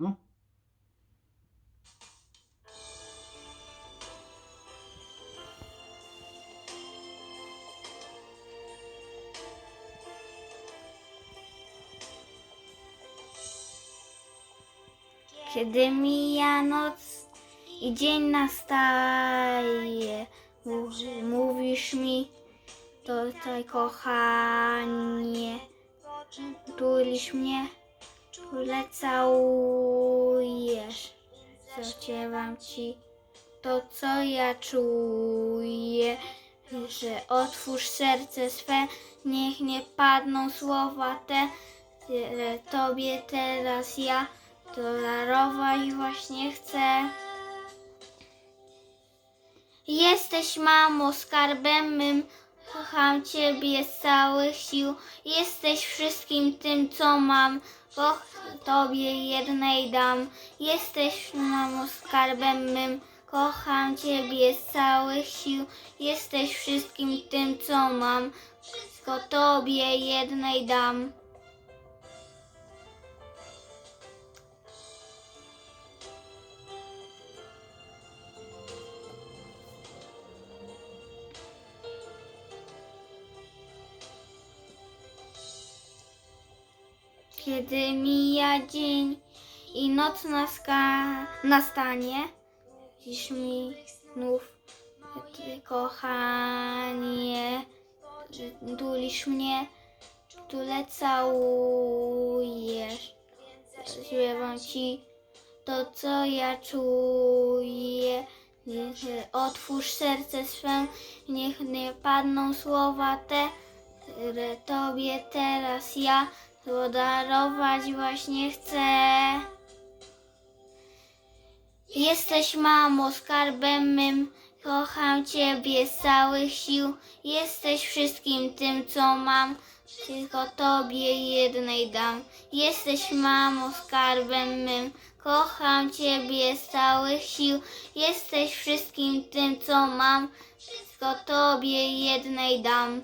No. Kiedy mija noc i dzień nastaje, mów- mówisz mi, tutaj kochanie, tulisz mnie, czule całujesz, zaciewam ci to, co ja czuję, że otwórz serce swe, niech nie padną słowa te, które tobie teraz ja tolerować właśnie chcę. Jesteś mamo skarbem mym, kocham Ciebie z całych sił. Jesteś wszystkim tym, co mam, bo Tobie jednej dam. Jesteś mamo skarbem mym, kocham Ciebie z całych sił. Jesteś wszystkim tym, co mam, wszystko Tobie jednej dam. Kiedy mija dzień i noc naska- nastanie, dziś mi znów ty kochanie, tulisz mnie, tule całujesz, śpiewam ci to, co ja czuję. Otwórz serce swe, niech nie padną słowa te, które Tobie teraz ja podarować właśnie chcę. Jesteś mamo skarbem mym, kocham Ciebie z całych sił. Jesteś wszystkim tym, co mam, tylko Tobie jednej dam. Jesteś mamo skarbem mym, kocham Ciebie z całych sił. Jesteś wszystkim tym, co mam, tylko Tobie jednej dam.